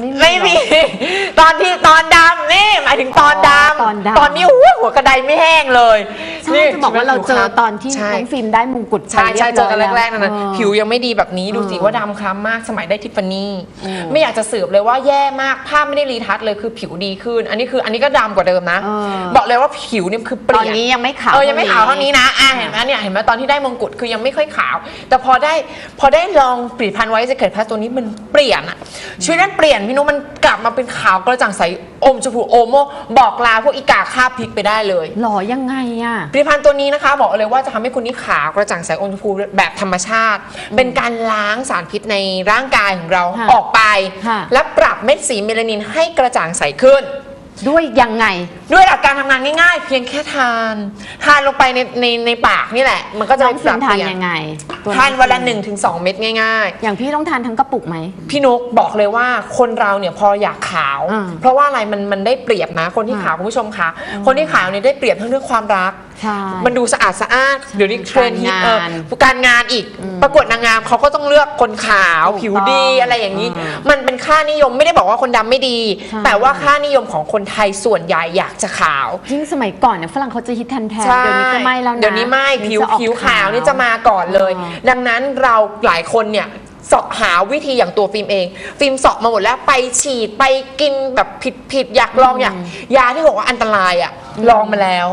ไม่มีไม่มีหรอก ตอนที่ตอนดำนี่หมายถึงตอนดอ๋อำตอนดำ ตอนนี้อู้หัวกระไดไม่แห้งเลยใช่นี่จะบอกว่าเราเจอตอนที่ใช่ น้องฟิล์มได้มงกุฎไปใช่ใช่รียบเจอกันยล้วแรกๆนั่นนะเออผิวยังไม่ดีแบบนี้ดูสิเออว่าดำคล้ำมากสมัยได้ทิฟฟานี่อืมไม่อยากจะสืบเลยว่าแย่มากภาพไม่ได้รีทัชเลยคือผิวดีขึ้น อันนี้คืออันนี้ก็ดำกว่าเดิมนะเออบอกเลยว่าผิวเนี่ยคือเปตอนลี่ยน นี้ยังไม่ขาว เออยังไม่ขาวเท่านี้นะอะเห็นไหมเนี่ยเห็นไหมตอนที่ได้มงกุฎคือยังไม่ค่อยขาว แต่พอได้พอได้ลองผลิตภัณฑ์ไว้จะเกิดพัสตัวนี้มันเปลี่ยนอะชีวิตนั้นเปลี่ยนพี่นุ้มันกลับมาเป็นขาวกระจ่างใสอมชมพูโอโมบอกลาพวกอีกาคาบพริกไปได้เลย หล่อยังไงอะ ผลิตภัณฑ์ตัวนี้นะคะ บอกเลยว่าจะทำให้คุณนี่ขาวกระจ่างใสอมชมพูแบบธรรมชาติ เป็นการล้างสารพิษในร่างกายของเราค่ะออกไป ค่ะ และปรับเม็ดสีเมลานินให้กระจ่างใสขึ้น ด้วยยังไง ด้วยหลักการทำงานง่ายๆ เพียงแค่ทาน ทานลงไปในในในปากนี่แหละ มันก็จะน้องปฟิรัล์บมเปทานลี่ยนยังไงตัวทานวันละ1นถึงสเม็ดง่าย อย่างพี่ต้องทานทั้งกระปุกไหม ๆ พี่นุกบอกเลยว่าคนเราเนี่ยพออยากขาวอืมเพราะว่าอะไรมันมันได้เปรียบนะ คนที่อืมขาวคุณผู้ชมคะคนที่ขาวเนี่ยได้เปรียบทั้งเรื่องความรัก ใช่ มันดูสะอาดสะอ้านเดี๋ยวนี้เทรนด์ฮิตเออการงานการงานอีก อืมประกวดนางงามเขาก็ต้องเลือกคนขาวถูกผิวดีต้องอะไรอย่างนี้อืมมันเป็นค่านิยมไม่ได้บอกว่าคนดำไม่ดี ใช่แต่ว่าค่านิยมของคนไทยส่วนใหญ่อยากจะขาว ยิ่งสมัยก่อนเนี่ยฝรั่งเขาจะฮิตแทนแทนใช่เดี๋ยวนี้ก็ไม่แล้วนะเดี๋ยวนี้ไม่ผิวจะออก ผิวขาวนี่จะมาก่อนเลย อ๋อดังนั้นเราหลายคนเนี่ยเสาะหาวิธีอย่างตัวฟิล์มเอง ฟิล์มเสาะมาหมดแล้วไปฉีดไปกินแบบผิดผิดๆอยากลองอยากยาที่บอกว่าอันตรายอะ ลองมาแล้ว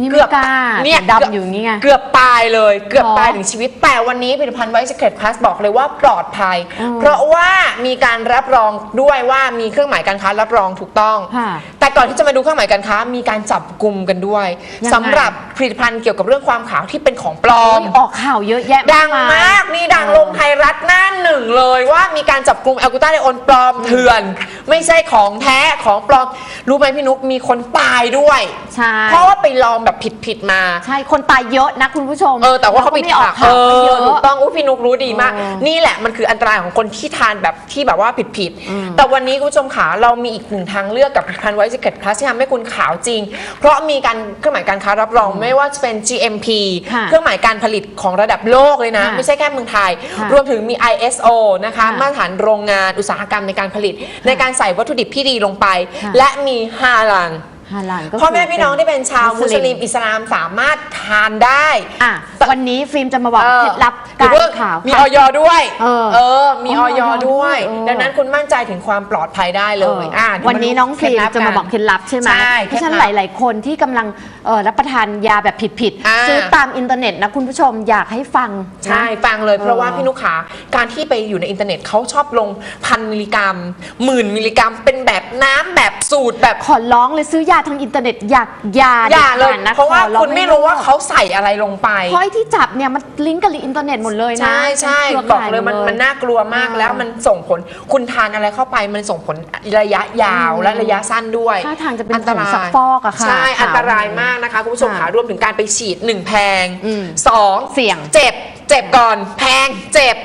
นี่ไม่กล้าเนี่ยแต่ดำอยู่นี่ไง เกือบตายเลย เกือบหรอตายถึงชีวิต แต่วันนี้ผลิตภัณฑ์ไวท์สเกตพลัสบอกเลยว่าปลอดภัยอืมเพราะว่ามีการรับรองด้วยว่ามีเครื่องหมายการค้ารับรองถูกต้องค่ะแต่ก่อนที่จะมาดูเครื่องหมายการค้ามีการจับกลุ่มกันด้วยยังไงสำหรับผลิตภัณฑ์เกี่ยวกับเรื่องความขาวที่เป็นของปลอมออกข่าวเยอะแยะดังยมาก นี่ดังลงไทยรัฐหน้าหนึ่งเลยว่ามีการจับกลุ่มแอลกูต้าไดโอนปลอมเถื่อน ไม่ใช่ของแท้ของปลอม รู้ไหมพี่นุกมีคนตายด้วย ใช่เพราะว่าไปลองแบบผิดๆมา ใช่คนตายเยอะนะคุณผู้ชมเออแต่ว่าเขาไม่ปิดออกปากข่าวเอก็เยออะถูกต้องอุ้พี่นุกรู้ดีมาก เออนี่แหละมันคืออันตรายของคนที่ทานแบบที่แบบว่าผิดผิดๆอืมแต่วันนี้คุณผู้ชมขาเรามีอีกหนึ่งทางเลือกกับผลิตภัณฑ์ไวท์สเก็ตพลัสที่ทำให้คุณขาวจริง เพราะมีการเครื่องหมายการค้ารับรองไม่ว่าจะเป็น GMP ค่ะเครื่องหมายการผลิตของระดับโลกเลยนะ ค่ะ ไม่ใช่แค่เมืองไทย ค่ะรวมถึงมี ISO นะคะค่ะมาตรฐานโรงงานอุตสาหกรรมในการผลิต ในการใส่วัตถุดิบที่ดีลงไป ค่ะ และมีฮาลัน ฮาลาลก็พ่อแม่พี่น้องที่เป็นชาวมุสลิมอิอิสลามสามารถทานได้อะวันนี้ฟิล์มจะมาบอกเออเคล็ดลับเดี๋กายรวเพิ่งขาวมีค่ะออยด้วย เออ มีอ๋อออยด้วยเออดังนั้นคุณมั่นใจถึงความปลอดภัยได้เลยเอออะเดี๋ยวันนี้าดูน้องฟิล์มเคล็ดลับจะมากันบอกเคล็ดลับใช่ไหมใช่เพราะฉะนั้นเคล็ดหลับลาย ๆ คนที่กำลังเอ่อรับประทานยาแบบผิดอ่าๆซื้อตามอินเทอร์เน็ตนะคุณผู้ชมอยากให้ฟังนะใช่ฟังเลยเพราะว่าเออพี่นุกขาการที่ไปอยู่ในอินเทอร์เน็ตเขาชอบลงพันมิลลิกรัมหมื่นมิลลิกรัม เป็นแบบน้ำแบบสูตรแบบขอร้องเลยซื้อยาทางอินเทอร์เน็ตอยากยาอย่าเลย ด็ดขดนะเพราะว่าขอองคุณไม่รู้ว่าเขาใส่อะไรลงไป เพราะไอ้ที่จับเนี่ยมันลิงก์กับอินเทอร์เน็ตหมดเลยนะใช่ใช่ครืบอกข่าเลยมันหด มันน่ากลัวมากเออแล้วมันส่งผลคุณทานอะไรเข้าไปมันส่งผลระยะยาวอืมและระยะสั้นด้วยท่าทางจะเป็นอันตรายผงซักฟอกอะค่ะใช่ขาวอันตรายมากนะคะคุณผู้ชมค่ะค่ะรวมถึงการไปฉีดหนึ่งแพงอืมสองเสี่ยง เจ็บ เจ็บก่อน แพงเจ็บ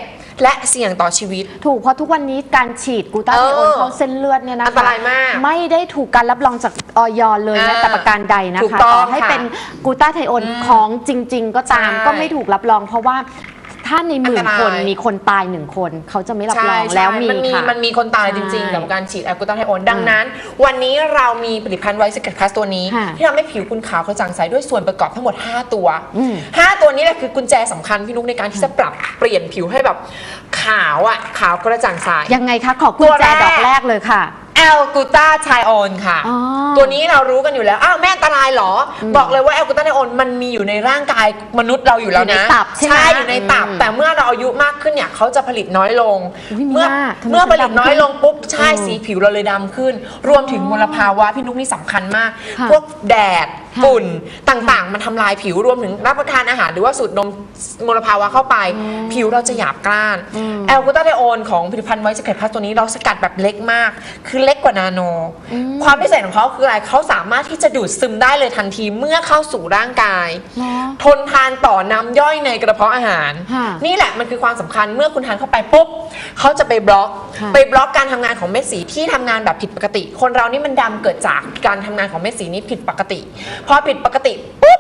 และเสี่ยงต่อชีวิต ถูกเพราะทุกวันนี้การฉีดกลูตาไทโอนเออเข้าเส้นเลือดเนี่ยนะคะอันตรายมากไม่ได้ถูกการรับรองจากออยเลยอ่าแม้แต่ประการใดนะถูกคะต้องต่อให้ค่ะเป็นกลูตาไทโอนอืมของจริง ๆ ก็ตามใช่ ก็ไม่ถูกรับรอง เพราะว่า ถ้าในหมื่นอันตรายคนมีคนตายหนึ่งคน เขาจะไม่รับรใช่องใช่แล้วมีมันมีค่ะ มันมีคนตายจริงใช่ๆกับการฉีดแอลกอฮอล์ไทโอนดังนั้น วันนี้เรามีผลิตภัณฑ์ไวท์สเก็ตพลัสตัวนี้ ค่ะที่ทำให้ผิวคุณขาวกระจ่างใสด้วยส่วนประกอบทั้งหมด 5 ตัว อืม5 ตัวนี้แหละคือกุญแจสำคัญพี่นุ๊กในการที่จะปรับเปลี่ยนผิวให้แบบขาวอะขาวกระจ่างใส ยังไงคะ ขอกุญตัวแจแรก ดอกแรกเลยค่ะ แอลกูตาไทโอนค่ะ อ๋อ ตัวนี้เรารู้กันอยู่แล้ว อ้าวแม่อันตรายเหรออมบอกเลยว่าแอลกูตาไทโอนมันมีอยู่ในร่างกายมนุษย์เราอยู่แล้วอยู่นะในตับใช่ไหมอยู่ในตับ อืมแต่เมื่อเราอายุมากขึ้นเนี่ยเขาจะผลิตน้อยลง อุ๊ยมีเมื่อหน้าทำไมเมื่อผลิตฉันดำน้อยลงปุ๊บใช่อืมสีผิวเราเลยดำขึ้น รวมถึงมลภาวะพี่นุ๊กนี่สำคัญมาก ค่ะพวกแดดค่ะ ฝุ่นต่างๆ มันทำลายผิวรวมถึงรับประทานอาหารหรือว่าสูดนมมลภาวะเข้าไป ผิวเราจะหยาบกร้านอืมแอลกูตาไทโอนของผลิตภัณฑ์ไวท์สเก็ตพลัสตัวนี้เราสกัดแบบเล็กมาก คือเล็กกว่านาโนอืมความพิเศษของเขาคืออะไรเขาสามารถที่จะดูดซึมได้เลยทันทีเมื่อเข้าสู่ร่างกายเนาะทนทานต่อน้ำย่อยในกระเพาะอาหารค่ะนี่แหละมันคือความสำคัญเมื่อคุณทานเข้าไปปุ๊บเขาจะไปบล็อกค่ะไปบล็อกการทำงานของเม็ดสีที่ทำงานแบบผิดปกติ คนเรานี่มันดำเกิดจากการทำงานของเม็ดสีนี้ผิดปกติพอผิดปกติปุ๊บ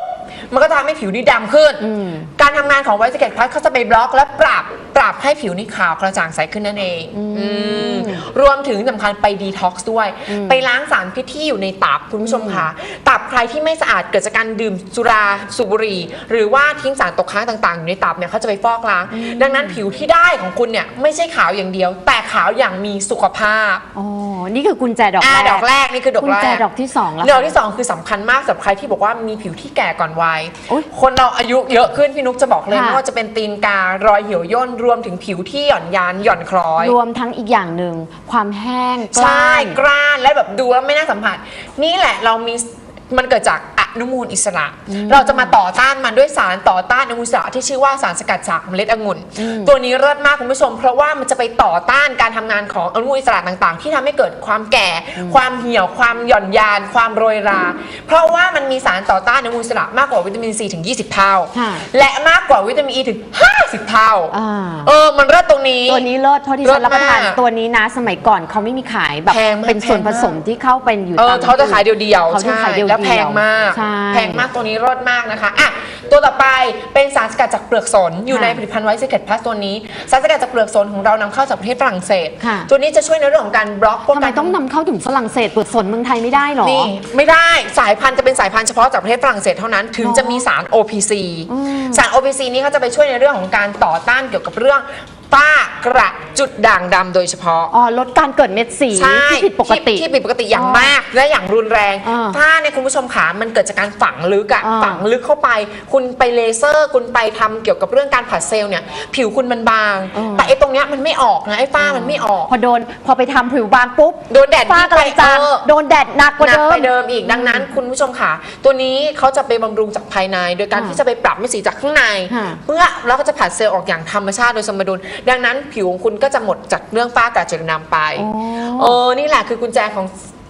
มันก็จะทำให้ผิวนี่ดำขึ้นอืมการทำงานของไวท์สเก็ตพลัสเขาจะไปบล็อกและปรับ ปรับให้ผิวนี่ขาวกระจ่างใสขึ้นนั่นเองอืมอืมรวมถึงสำคัญไปดีท็อกซ์ด้วย ไปล้างสารพิษที่อยู่ในตับคุณผู้ชมค่ะตับใครที่ไม่สะอาดเกิดจากการดื่มสุราสูบบุหรี่ หรือว่าทิ้งสารตกค้างต่าง ๆ อยู่ในตับเนี่ยเขาจะไปฟอกล้าง ดังนั้นผิวที่ได้ของคุณเนี่ยไม่ใช่ขาวอย่างเดียว แต่ขาวอย่างมีสุขภาพอ๋อนี่คือกุญแจดอกอ่าแรกดอกแรกนี่คือดอกกุญแรแจกดอกที่สองแล้วดอกที่สองคือสำคัญมากสำหรับใครที่บอกว่ามีผิวที่แก่ก่อนวัยโอ๊ยคนเราอายุเยอะขึ้นพี่นุ๊กจะบอกเลยค่ะไม่ว่าจะเป็นตีนการอยเหี่ยวย่นรวมถึงผิวที่หย่อนยานหย่อนคล้อย รวมทั้งอีกอย่างหนึ่งความแห้งกใช่ล้านกร้านและแบบดูแล้วไม่น่าสัมผัส นี่แหละเรามี มันเกิดจากอนุมูลอิสระ เราจะมาต่อต้านมันด้วยสารต่อต้านอนุมูลอิสระที่ชื่อว่าสารสกัดจากเมล็ดองุ่น ตัวนี้เลิศมากคุณผู้ชม เพราะว่ามันจะไปต่อต้านการทำงานของอนุมูลอิสระต่างๆ ที่ทำให้เกิดความแก่ ความเหี่ยว ความหย่อนยาน ความโรยรา เพราะว่ามันมีสารต่อต้านอนุมูลอิสระมากกว่าวิตามินซีถึง 20 เท่าค่ะและมากกว่าวิตามินอีถึง 50 เท่าอ่าเออมันเลิศตรงนี้ ตัวนี้เลิศเพราะที่เลิฉัศนรับประทานมากตัวนี้นะสมัยก่อนเขาไม่มีขายแบบแพงมากเป็นส่วนแพงผมากสมที่เข้าเป็นอยู่เออตามเขาจะขายเดียวๆเขาจะใช่ขายเดียวๆแล้วแพงมาก ใช่ แพงมากตัวนี้รอดมากนะคะอะตัวต่อไปเป็นสารสกัดจากเปลือกสน อยู่ค่ะในผลิตภัณฑ์ไวท์ซิเกตพลัสตัวนี้ สารสกัดจากเปลือกสนของเรานำเข้าจากประเทศฝรั่งเศส ค่ะ ตัวนี้จะช่วยในเรื่องของการบล็อกพวกทำไมการ ต้องนำเข้าถึงฝรั่งเศสเปิดสนเมืองไทยไม่ได้หรอ นี่ไม่ได้สายพันธุ์จะเป็นสายพันธุ์เฉพาะจากประเทศฝรั่งเศสเท่านั้น ถึงหรอจะมีสาร OPC อืมสาร OPC นี้เขาจะไปช่วยในเรื่องของการต่อต้านเกี่ยวกับเรื่อง ฝ้ากระจุดด่างดำโดยเฉพาะ อ๋อลดการเกิดเม็ดสีใช่ที่ผิดปกติ ที่ที่ผิดปกติอย่างอ๋อมากและอย่างรุนแรงอ่าถ้าในยคุณผู้ชมขามันเกิดจากการฝังลึกอะอ่าฝังลึกเข้าไป คุณไปเลเซอร์ คุณไปทำเกี่ยวกับเรื่องการผัดเซลล์เนี่ย ผิวคุณมันบาง อ่า แต่ไอ้ตรงเนี้ยมันไม่ออกนะไอ้ฝ้ามันไม่ออก พอโดนพอไปทำผิวบางปุ๊บโดนแดดฝ้ากำลังจางเออ โดนแดดหนักกว่าหนักเดิม ไปเดิมอีกดังนั้นคุณผู้ชมค่ะ ตัวนี้เขาจะไปบำรุงจากภายใน โดยการค่ะที่จะไปปรับเม็ดสีจากข้างใน ค่ะ เพื่อแล้วก็จะผัดเซลล์ออกอย่างธรรมชาติโดยสมดุลดังนั้นผิวของคุณก็จะหมดจากเรื่องฝ้ากระจุดด่างไปอ๋อเออนี่แหละคือกุญแจของ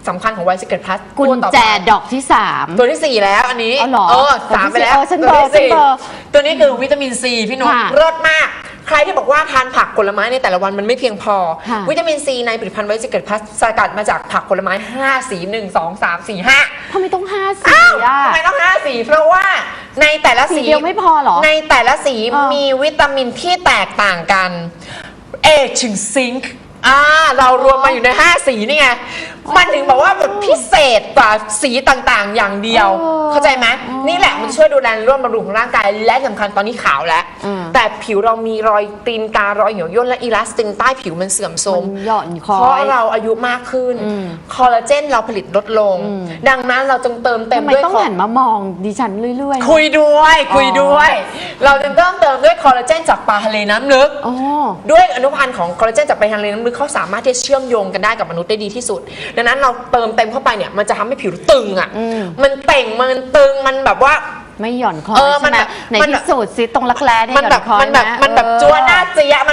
สำคัญของไวซิเกตพลัสกุญแจดอกที่สามตัวที่สี่แล้วอันนี้อ๋อเหรอเออสามไปแล้วเออฉันตัวเบอร์ที่สี่ฉันเบอร์ตัวนี้คือวิตามินซีพี่นกค่ะเลิศมากใครที่บอกว่าทานผักผลไม้ในแต่ละวันมันไม่เพียงพอค่ะวิตามินซีในผลิตภัณฑ์ไวซิเกตพลัสสกัดมาจากผักผลไม้ 5 สี 1 2 3 4 5ทำไมต้องห้าสีอ้าวอะทำไมต้อง 5 สี เพราะว่า ในแต่ละสีสีเดียวไม่พอเหรอในแต่ละสีเออ มีวิตามินที่แตกต่างกัน เอถึงซิงค์อ่าเรารวมมาอยู่ใน 5 สีนี่ไง มันถึงบอกว่าแบบพิเศษกว่าสีต่างๆ อย่างเดียว เออเข้าใจไหมอ๋อนี่แหละมันจะช่วยดูแลร่วมบำรุงของร่างกาย และสำคัญตอนนี้ขาวแล้ว อืม แต่ผิวเรามีรอยตีนการอยเหี่ยวย่นและอีลาสตินใต้ผิวมันเสื่อมโทรมมันหย่อนคอเพราะยเราอายุมากขึ้นอืมคอลลาเจนเราผลิตลดลงอืมดังนั้นเราจงเติมเต็มทำไมด้วยต้องคอหันมามองดิฉันเรื่อยๆ คุยด้วยคุยด้วยอ๋เราจะเริ่มเติมด้วยคอลลาเจนจากปลาทะเลน้ำลึกอ๋อ ด้วยอนุพันธ์ของคอลลาเจนจากปลาทะเลน้ำลึกเขาสามารถที่จะเชื่อมโยงกันได้กับมนุษย์ได้ดีที่สุด ดังนั้นเราเติมเต็มเข้าไปเนี่ยมันจะทำให้ผิวตึงอะอืมมันเต่งมันตึงมันแบบว่า ไม่หย่อนคอเออใช่ไหมมันแบบในมันแบบ ที่สุดซิตรงรักแร้เนี่ยมันหย่แบอบนคอยมันแบบะมันแบบเออจัวหน้าเจี๊ยะมัน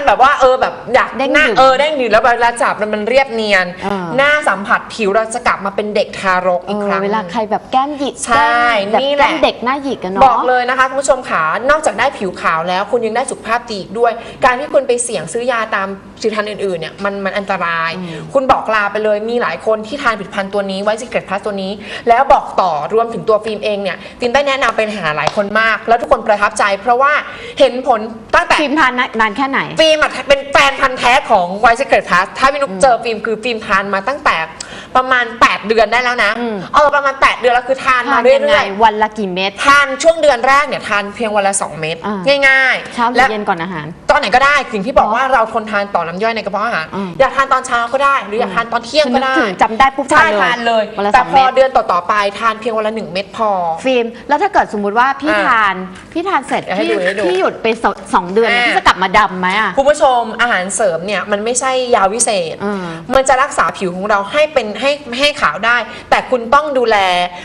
แบบว่าเออแบบอยากเด้งหน้าดึงเออเด้งดึงแล้วเวลาจับแล้วมันเรียบเนียนเออหน้าสัมผัสผิวเราจะกลับมาเป็นเด็กทารกเออีกอครั้ง เวลาใครแบบแก้มหยิกใช่แก้มแบบนี่แหละ แก้มเด็กหน้าหยิกกันเนาะบอกเลยนะคะคุณผู้ชมขานอกจากได้ผิวขาวแล้ว คุณยังได้สุขภาพดีอีกด้วย การที่คุณไปเสี่ยงซื้อยาตามผลิตภัณฑ์อื่นๆเนี่ยมันมันอันตราย คุณบอกลาไปเลยมีหลายคนที่ทานผลิตภัณฑ์ตัวนี้ไวซิเกตพลัสตัวนี้ แล้วบอกต่อรวมถึงตัวฟิล์มเองเนี่ยฟิล์มได้แนะนำเป็นหาหลายคนมาก แล้วทุกคนประทับใจ เพราะว่าเห็นผลตั้งแต่ฟิล์มทานนานแค่ไหน ฟิล์มอะเป็นแฟนพันธ์แท้ของไวซิเกตพลัสถ้าพี่นุกเจอฟิล์มคือฟิล์มทานมาตั้งแต่ประมาณ 8 เดือนได้แล้วนะ อืม เออประมาณ 8 เดือนแล้วคือทานทามานเรื่ยังไงอยๆวันละกี่เม็ดทานช่วงเดือนแรกเนี่ยทานเพียงวันละ 2 เม็ดอ่ง่ายเช้าหรืและอเย็นก่อนอาหารต อนไหนก็ได้ สิ่งที่บอกอ๋อว่าเราทนทานต่อน้ำย่อยในกระเพาะอาหารอืมอยากทานตอนเช้าก็ได้ หรืออยากทานตอนเที่ยงคือก็นึกได้ถึงจำได้ปุ๊บใช่ทาทานนเลเลยยวันละแต่สองพเม็อด เดือนต่อๆไปทานเพียงวันละ1เม็ดพอ ฟิล์มแล้วถ้าเกิดสมมุติว่าพี่อะทาน พี่ทานเสร็จเดี๋ยวให้พี่ดูให้ดูพี่หยุดไปสสองเดือนเนี่ยอะ พี่จะกลับมาดำไหมอะ คุณผู้ชมอาหารเสริมเนี่ยมันไม่ใช่ยาวิเศษ อืมมันจะรักษาผิวของเราให้เป็นให้ให้ขาวได้ แต่คุณต้องดูแล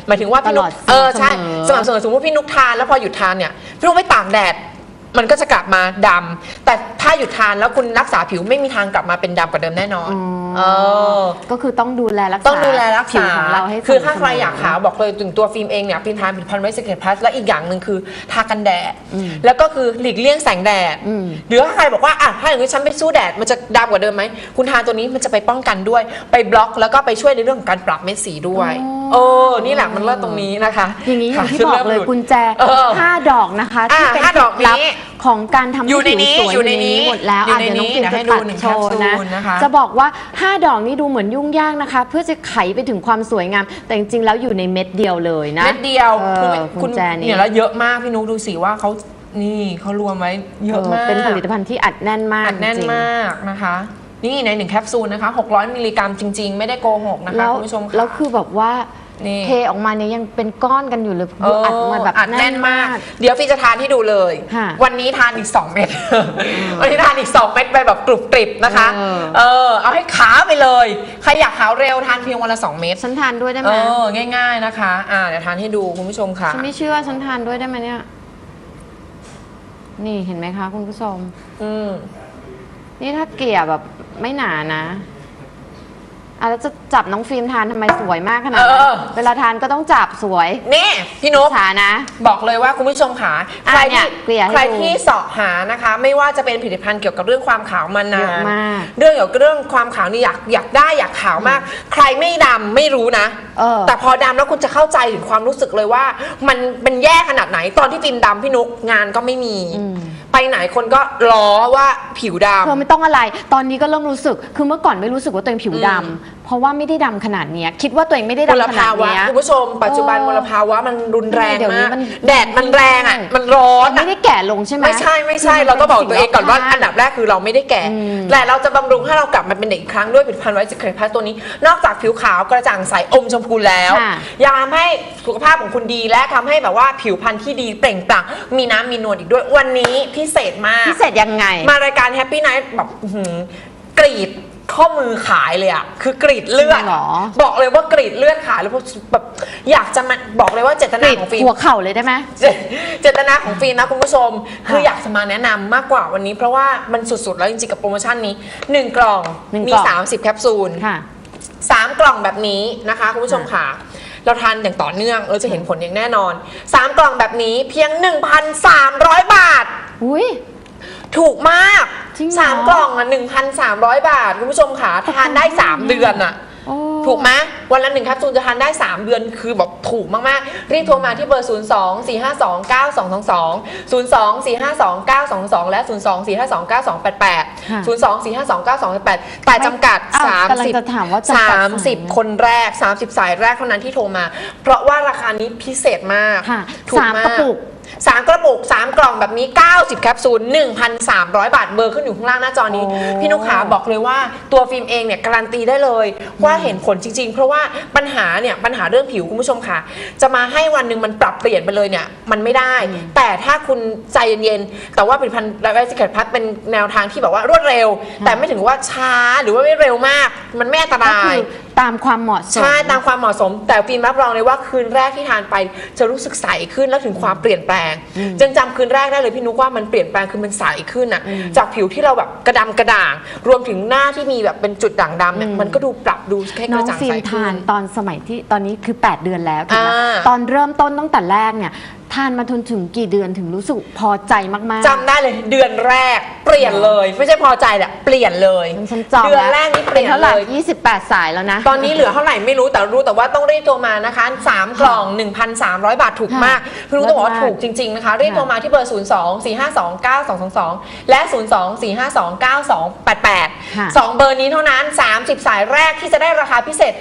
หมายถึงว่าพี่นุตลกอดเออใช่เสสมอม่ำเสมอสมมติว่าพี่นุกทานแล้วพอหยุดทานเนี่ยพี่นุกไม่ตากแดด มันก็จะกลับมาดำแต่ถ้าหยุดทานแล้วคุณรักษาผิวไม่มีทางกลับมาเป็นดำกว่าเดิมแน่นอนอ๋อเออ ก็คือต้องดูแลรักษาต้องดูแลรักผิวษาของเราให้คือถ้าสม่ำใครอยากเสมขาวบอกเลยถึงตัวฟิล์มเองเนี่ยฟิล์มทานผลิตภัณฑ์ไวซ์เกตพลัสและอีกอย่างหนึ่งคือทากันแดด แล้วก็คือหลีกเลี่ยงแสงแดด อืม หรือถ้าใครบอกว่าอะถ้าอย่างนี้ฉันไปสู้แดดมันจะดำกว่าเดิมไหม คุณทานตัวนี้มันจะไปป้องกันด้วย ไปบล็อกแล้วก็ไปช่วยในเรื่องของการปรับเม็ดสีด้วย อ๋ เอออนี่แหละมันเลิศตรงนี้นะคะอย่างนี้อย่างที่ค่ะบอกเลยริ่มหดกุญแจเออห้าดอกนะคะอะที่เป็นห้าดอกเคล็ลับนี้ของการทำให้อยู่ในผิวนี้สวยอยู่ในนี้หมดแล้วอยู่อะในเดี๋ยวน้องนี้ฟิล์มเดี๋ยวให้จะดูตัดหนึ่งโชว์แคปซูนะลนะคะ จะบอกว่า5ดอกนี่ดูเหมือนยุ่งยากนะคะ เพื่อจะไขไปถึงความสวยงาม แต่จริงๆแล้วอยู่ในเม็ดเดียวเลยนะเม็ดเดียวเออคุณคุณแจนี่เนี่ยแล้วเยอะมากพี่นุ๊กดูสิว่าเขานี่เขารวมไว้เยอะมากเป็นผลิตภัณฑ์ที่อัดแน่นมากอัดแน่นจริงมากนะคะ นี่ในหนึ่งแคปซูลนะคะ 600 มิลลิกรัมจริง ๆ ไม่ได้โกหกนะคะ แล้วคุณผู้ชมแล้วค่ะคือแบบว่านี่ เทออกมาเนี่ยยังเป็นก้อนกันอยู่เลยเอออัดมาแบบอัดแน่นมาก เดี๋ยวพี่จะทานให้ดูเลย ค่ะวันนี้ทานอีก 2 เม็ดวันนี้ทานอีก 2 เม็ดไปแบบกรุบกริบนะคะ เออ เออ เอาให้ขาวไปเลย ใครอยากขาวเร็วทานเพียงวันละ 2 เม็ดฉันทานด้วยได้ไหเอมอง่าย ๆนะคะ อ่าเดี๋ยวทานให้ดูคุณผู้ชมค่ะ ฉันไม่เชื่อฉันทานด้วยได้ไหมเนี่ย นี่เห็นไหมคะ คุณผู้ชม อืม นี่ถ้าเกลี่ยแบบ ไม่หนานะอะแล้วจะจับน้องฟิล์มทานทำไมสวยมากขนาดเอนั้นอเวลาทานก็ต้องจับสวยนี่ พี่นุ๊กฉานะ บอกเลยว่าคุณผู้ชมค่ะอะใครเนี่ที่ยเกลี่ยให้ใครดูที่เสาะหานะคะ ไม่ว่าจะเป็นผลิตภัณฑ์เกี่ยวกับเรื่องความขาวมานานเยอะมาก เรื่องเกี่ยวกับเรื่องความขาวนี่อยากอยากได้อยากขาวมาก ใครไม่ดำไม่รู้นะ เออ แต่พอดำแล้วคุณจะเข้าใจถึงความรู้สึกเลยว่า มันเป็นแย่ขนาดไหนตอนที่ฟิล์มดำพี่นุกงานก็ไม่มี อืม ไปไหนคนก็ล้อว่าผิวดำ เธอไม่ต้องอะไร ตอนนี้ก็เริ่มรู้สึก คือเมื่อก่อนไม่รู้สึกว่าตัวเองผิวดำอืม เพราะว่าไม่ได้ดำขนาดเนี้ยคิดว่าตัวเองไม่ได้มลดำขนาดภาวะเนี้ย คุณผู้ชมปัจจุบันเออมลภาวะมันรุนแรงเดี๋ยวนี้มาก มัน แดดมันแรงอะใช่มันร้อนไม่อะได้แก่ลงใช่ไหม ไม่ใช่ไม่ใช่คืเราต้องบอกตัวเองก่อนว่าสิ่รบอันดับแรกคือเราไม่ได้แก่ อืมแต่เราจะบำรุงให้เรากลับมาเป็นเด็กอีกครั้งด้วยผลิตภัณฑ์ไวท์สเครพัสตัวนี้ นอกจากผิวขาวกระจ่างใสอมชมพูแล้ว ค่ะยังทำให้สุขภาพของคุณดีและทำให้แบบว่าผิวพรรณที่ดีเปล่งปลั่งมีน้ำมีนวลอีกด้วยวันนี้พิเศษมาก พิเศษยังไง มารายการ Happy Night แบบอื้อหือกรีด ข้อมือขายเลยอะคือกรีดเลือดจริงเหรอ บอกเลยว่ากรีดเลือดขายแล้วแบบอยากจะมาบอกเลยว่าเจตกนารีดของฟิล์ม หัวเข่าเลยได้ไหม เจเจตนาของฟิล์มนะคุณผู้ชม คือค่ะอยากจะมาแนะนำมากกว่าวันนี้ เพราะว่ามันสุด ๆ แล้วจริง ๆ กับโปรโมชั่นนี้ 1 กล่องหนึ่งมี กล่อง 30 แคปซูล ค่ะ 3 กล่องแบบนี้นะคะ คุณผู้ชมค่ะ เราทานอย่างต่อเนื่องเราจะเห็นผลอย่างแน่นอน 3 กล่องแบบนี้เพียง 1,300 บาท อุ้ย ถูกมากจริงเหรอ สามกล่องอะ1,300บาท คุณผู้ชมค่ะทานได้3เดือนอะ โอ้ ถูกไหมวันละหนึ่งแคปซูลจะทานได้ 3 เดือนคือแบบถูกมาก ๆ รีบโทรมาที่เบอร์ 0 2 4 5 2 9 2 2 2 0 2 4 5 2 9 2 2 และ 0 2 4 5 2 9 2 8 8 0 2 4 5 2 9 2 8 8 แต่จำกัด อ้าวกำลังจะถามว่าจำกัดสายไหม30คนแรก 30 สายแรกเท่านั้นที่โทรมา เพราะว่าราคานี้พิเศษมากค่ะถูกสามมากระปุก สามกระปุก3กล่องแบบนี้ 90 แคปซูล 1,300 บาทเบอร์ขึ้นอยู่ข้างล่างหน้าจอนี้โอ้พี่นุกขาบอกเลยว่าตัวฟิล์มเองเนี่ยการันตีได้เลย ว่าเห็นผลจริง ๆ เพราะว่าปัญหาเนี่ยปัญหาเรื่องผิวคุณผู้ชมค่ะ จะมาให้วันหนึ่งมันปรับเปลี่ยนไปเลยเนี่ยมันไม่ได้ แต่ถ้าคุณใจเย็นๆแต่ว่าผลิตภัณฑ์ไวท์สเกตพัทเป็นแนวทางที่แบบว่ารวดเร็ว แต่ไม่ถึงว่าช้าหรือว่าไม่เร็วมาก มันไม่อันตก็ราคืยอ ตามความเหมาะสม ใช่ตามความเหมาะสม แต่ฟิล์มรับรองเลยว่าคืนแรกที่ทานไป จะรู้สึกใสขึ้นแล้วถึงความเปลี่ยนแปลงจังจำคืนแรกได้เลยพี่นุกว่ามันเปลี่ยนแปลงคือมันใสขึ้นอะจากผิวที่เราแบบกระดำกระด่าง รวมถึงหน้าที่มีแบบเป็นจุดด่างดำเนี่ยอืมมันก็ดูปรับดูแค่กน้อระงจ่างฟิใสล์มขึ้ทานนตอนสมัยที่ตอนนี้คือ 8 เดือนแล้วถูกไหมอ่าตอนเริ่มต้นตั้งแต่แรกเนี่ยทานมาจนถึงกี่เดือนถึงรู้สึกพอใจมากๆจำได้เลยเดือนแรกเปลี่ยนเลย ไม่ใช่พอใจแหละเปลี่ยนเลยฉันจองเดือนแรกนี่เปลี่ยนเท่าไหเลร่ย28 สายแล้วนะ ตอนนี้เหลือเท่าไหร่ไม่รู้แต่รู้แต่ว่าต้องรีบโทรมานะคะ3กล่อง 1,300 บาทถูกมากพี่รู้ต้องบอกว่าถูกจริง ๆ นะคะ รีบโทรมาที่เบอร์ 0 2 4 5 2 9 2 2 2 และ 0 2 4 5 2 9 2 8ค่ะ8 2 เบอร์นี้เท่านั้น 30 สายแรกที่จะได้ราคาพิเศษ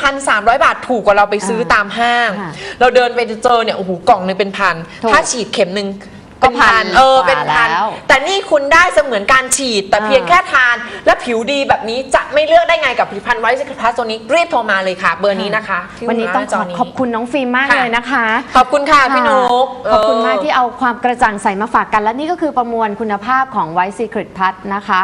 1,300 บาทถูกกว่าเราไปซื้อตามห้างค่ะเราเดินไปเจอเนี่ยโอ้โหกล่องหนึงเป็นพันถูกถ้าฉีดเข็มหนึ่ง ก็เป็นพัพันนเออกว่าเป็นพันแล้ว แต่นี่คุณได้เสมือนการฉีด แต่อ่าเพียงแค่ทาน และผิวดีแบบนี้จะไม่เลือกได้ไงกับผลิตภัณฑ์ไวท์ซิคพลัสตัวนี้รีบโทรมาเลยค่ะ เบอร์นี้นะคะที่วันนี้ต้องหาขจอบนี้ขอบคุณน้องฟิล์มมากค่ะเลยนะคะ ขอบคุณค่ะพี่นุ๊กขอบคุณมากเที่เอาความกระจ่างใสมาฝากกัน และนี่ก็คือประมวลคุณภาพของ White Secret Plus นะคะ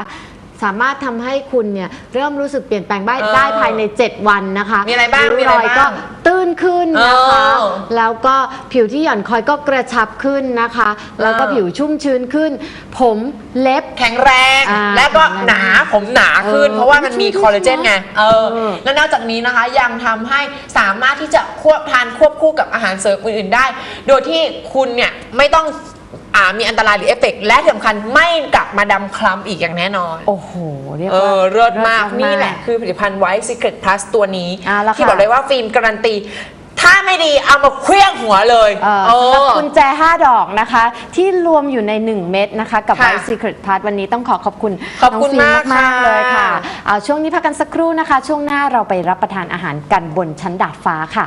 สามารถทำให้คุณเนี่ยเริ่มรู้สึกเปลี่ยนแปลงได้เออได้ภายใน 7 วันนะคะมีอะไรบ้างวมีอะไรรอยบ้างก็ตื้นขึ้นนะคะ เออแล้วก็ผิวที่หย่อนคอยก็กระชับขึ้นนะคะ แล้วก็เออ ผิวชุ่มชื้นขึ้น ผมเล็บ แข็งแรง อ่าและก็หนาผมหนาขึ้น เออเพราะว่ามันมีดูสิคอลลาเจนไงเออเออและนอกจากนี้นะคะยังทำให้สามารถที่จะควบทานควบคู่กับอาหารเสริมอื่นๆได้ โดยที่คุณเนี่ยไม่ต้อง อามีอันตรายหรือเอฟเฟกต์และที่สำคัญไม่กลับมาดำคล้ำอีกอย่างแน่นอน โอ้โหเรียกเอว่า อเลิศมากเลิศมากนี่แหละ คือผลิตภัณฑ์ White Secret Plus ตัวนี้เอาละค่ะ ที่บอกเลยว่าฟิล์มการันตี ถ้าไม่ดีเอามาเคลี้ยงหัวเลยเอ่อเอสำหรับอ กุญแจ 5 ดอกนะคะ ที่รวมอยู่ใน 1 เม็ดนะคะ กับ ค่ะ White Secret Part วันนี้ต้องขอขอบคุณขอบคุณน้งฟิล์มากมากๆค่ะ เลยค่ะเอาช่วงนี้พักกันสักครู่นะคะ ช่วงหน้าเราไปรับประทานอาหารกันบนชั้นดาดฟ้าค่ะ